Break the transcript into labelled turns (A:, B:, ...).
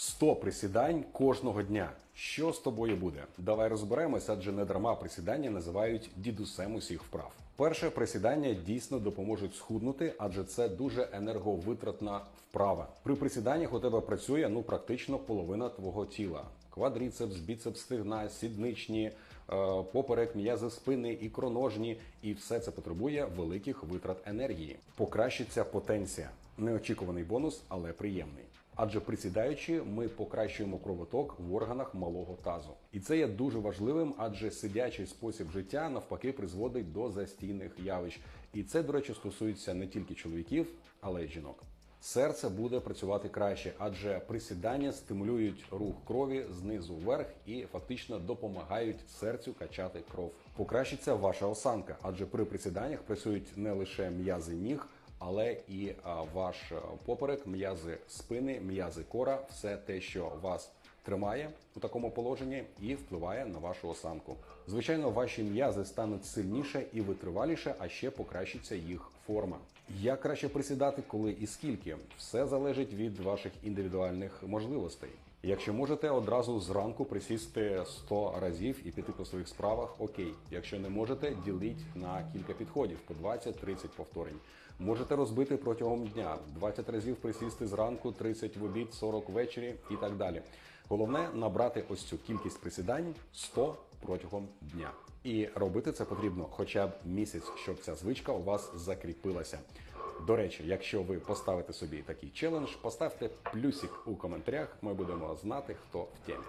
A: 100 присідань кожного дня. Що з тобою буде? Давай розберемось, адже не дарма присідання називають дідусем усіх вправ. Перше присідання дійсно допоможуть схуднути, адже це дуже енерговитратна вправа. При присіданнях у тебе працює ну практично половина твого тіла. Квадріцепс, біцепс, стигна, сідничні, е, поперек, м'язи спини, ікроножні, і все це потребує великих витрат енергії. Покращиться потенція. Неочікуваний бонус, але приємний. Адже присідаючи, ми покращуємо кровоток в органах малого тазу. І це є дуже важливим, адже сидячий спосіб життя навпаки призводить до застійних явищ. І це, до речі, стосується не тільки чоловіків, але й жінок. Серце буде працювати краще, адже присідання стимулюють рух крові знизу вверх і фактично допомагають серцю качати кров. Покращиться ваша осанка, адже при присіданнях працюють не лише м'язи ніг, але і ваш поперек, м'язи спини, м'язи кора, все те, що вас тримає у такому положенні і впливає на вашу осанку. Звичайно, ваші м'язи стануть сильніше і витриваліше, а ще покращиться їх форма. Як краще присідати, коли і скільки? Все залежить від ваших індивідуальних можливостей. Якщо можете одразу зранку присісти 100 разів і піти по своїх справах, окей. Якщо не можете, діліть на кілька підходів по 20-30 повторень. Можете розбити протягом дня 20 разів присісти зранку, 30 в обід, 40 ввечері і так далі. Головне набрати ось цю кількість присідань 100 протягом дня. І робити це потрібно хоча б місяць, щоб ця звичка у вас закріпилася. До речі, якщо ви поставите собі такий челендж, поставте плюсик у коментарях. Ми будемо знати, хто в темі.